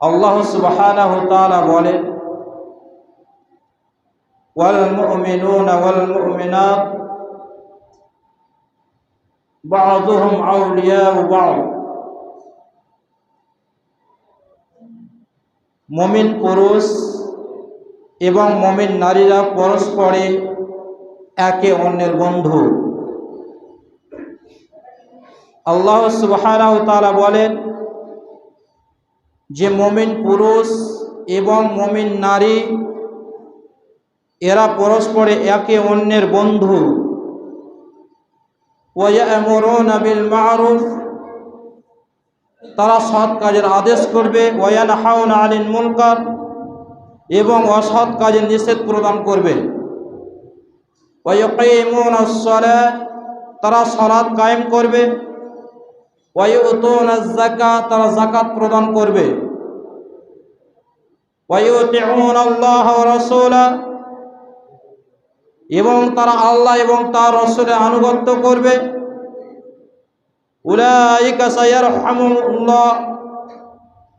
আল্লাহ সুবহানাহু তাআলা বলেন ওয়াল মুমিনুনা ওয়াল মুমিনাত বা'দুহুম আউলিয়াউ বা'দ। মমিন পুরুষ এবং মমিন নারীরা পরস্পরে একে অন্যের বন্ধু। আল্লাহ তাআলা বলেন যে মমিন পুরুষ এবং মমিন নারী, এরা পরস্পরে একে অন্যের বন্ধু। মারুফ, তারা সৎ কাজের আদেশ করবে। ওয়ান হাউন আলিন মুলকার এবং অসৎ কাজের নিষেধ প্রদান করবে। তারা সালাত কায়েম করবে। তারা যাকাত প্রদান করবে। এবং তারা আল্লাহ এবং তার রসুলের আনুগত্য করবে।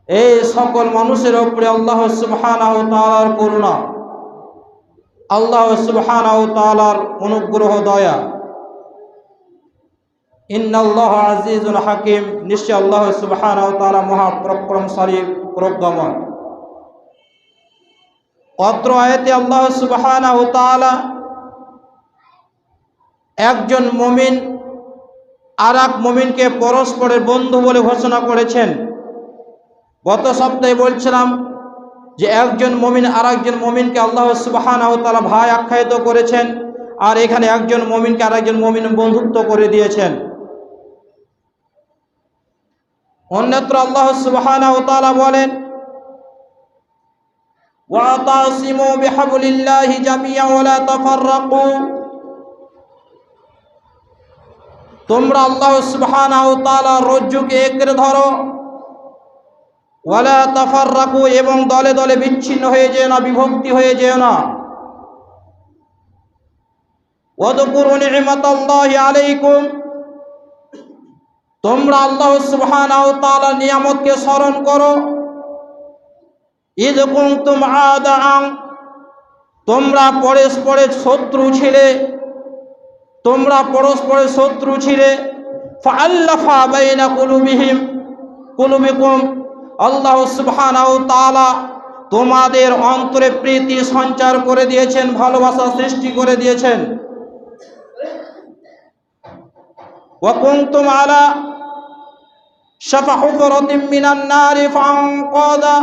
এই সকল মানুষের উপরে আল্লাহ সুবহানাহু তাআলার করুণা, আল্লাহ সুবহানাহু তাআলার অনুগ্রহ, দয়া। ইন্নাল্লাহ আজিজুল হাকিম, নিশ্চয় আল্লাহ সুবহানাহু তাআলা মহাপরাক্রমশালী অত্র আয়াতে আল্লাহ সুবহানাহু তাআলা একজন মমিন আর এক মমিনকে পরস্পরের বন্ধু বলে ঘোষণা করেছেন। গত সপ্তাহে বলছিলাম যে একজন মমিন আর একজন মমিনকে আল্লাহ সুবাহানাহ তালা ভাই আখ্যায়িত করেছেন, আর এখানে একজন মমিনকে আর একজন মমিন বন্ধুত্ব করে দিয়েছেন। অন্যত্র আল্লাহ সুবহানাহু ওয়া তাআলা বলেন ওয়াতাসিমু বিহাবলিল্লাহি জামিয়া ওয়া লা তাফাররাকু। তোমরা আল্লাহ সুবহানাহু ওয়া তাআলা রজ্জুকে একরে ধরো। ওয়ালা তাফাররাকু এবং দলে দলে বিচ্ছিন্ন হয়ে যেও না, বিভক্তি হয়ে যেও না। ওয়াদকুরু নি'মাতাল্লাহি আলাইকুম। তোমরা আল্লাহ সুবহানাহু নিয়ামতকে স্মরণ করো। ইদ কুনতুম আদাআন, তোমরা পরস্পরের শত্রু ছিলে। তোমরা পরস্পরের শত্রু ছিলে। ফাআল্লাফা বাইনা কুলুবিহিম, কুলুবিকুম, আল্লাহ সুবহানাহু তোমাদের অন্তরে প্রীতি সঞ্চার করে দিয়েছেন, ভালোবাসা সৃষ্টি করে দিয়েছেন। ওয়া কুনতুম আলা মিনান নারি ফাআনকাদা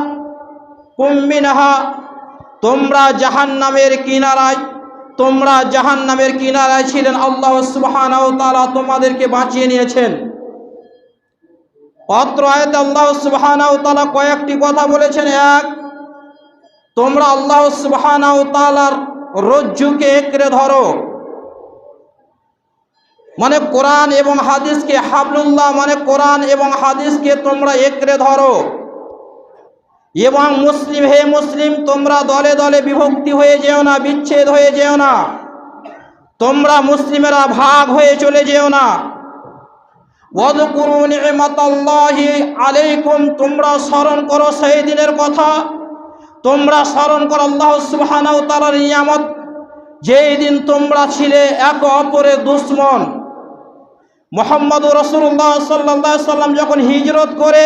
কুম তোমরা জাহান্নামের কিনারায়, তোমরা জাহান নামের কিনারায় ছিলেন আল্লাহ সুবহানাহু তাআলা তোমাদেরকে বাঁচিয়ে নিয়েছেন। অত্র আয়াতে আল্লাহ সুবহানাহু তাআলা কয়েকটি কথা বলেছেন, এক, তোমরা আল্লাহ সুবহানাহু তাআলার রজ্জুকে একরে ধরো। মানে কোরআন এবং হাদিসকে হাবলুল্লাহ মানে কোরআন এবং হাদিসকে তোমরা একরে ধরো। এবং মুসলিম, হে মুসলিম, তোমরা দলে দলে বিভক্তি হয়ে যেও না, বিচ্ছেদ হয়ে যেও না। তোমরা মুসলিমেরা ভাগ হয়ে চলে যেও না। আলাইকুম, তোমরা স্মরণ করো সেই দিনের কথা। তোমরা স্মরণ করো আল্লাহ তাআলার নিয়ামত। যেই দিন তোমরা ছিলে এক অপরের দুশ্মন। মোহাম্মদ রসুল্লাহ সাল্লাহ সাল্লাম যখন হিজরত করে,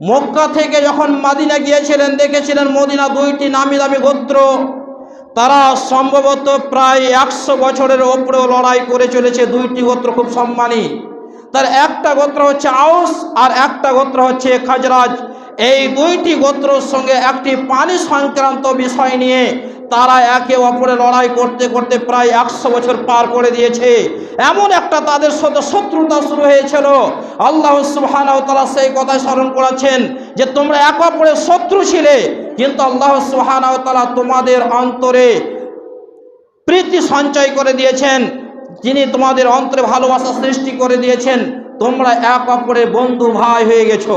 মক্কা থেকে যখন মাদিনা গিয়েছিলেন, দেখেছিলেন মদিনা দুইটি নামি দামি গোত্র। তারা সম্ভবত প্রায় একশো বছরের ওপরেও লড়াই করে চলেছে, দুইটি গোত্র খুব সম্মানী। তার একটা গোত্র হচ্ছে আউস, আর একটা গোত্র হচ্ছে খাজরাজ। এই দুইটি গোত্রর সঙ্গে একটি পানি সংক্রান্ত বিষয় নিয়ে তারা একে অপরে লড়াই করতে করতে প্রায় একশো বছর পার করে দিয়েছে। এমন একটা তাদের সাথে শত্রুতা শুরু হয়েছিল। আল্লাহ সুবহানাহু তাআলা সেই কথা স্মরণ করেছেন যে তোমরা এক অপরের শত্রু ছিলে, কিন্তু আল্লাহ সুবহানাহু তাআলা তোমাদের অন্তরে প্রীতি সঞ্চয় করে দিয়েছেন। যিনি তোমাদের অন্তরে ভালোবাসা সৃষ্টি করে দিয়েছেন, তোমরা এক অপরের বন্ধু ভাই হয়ে গেছো।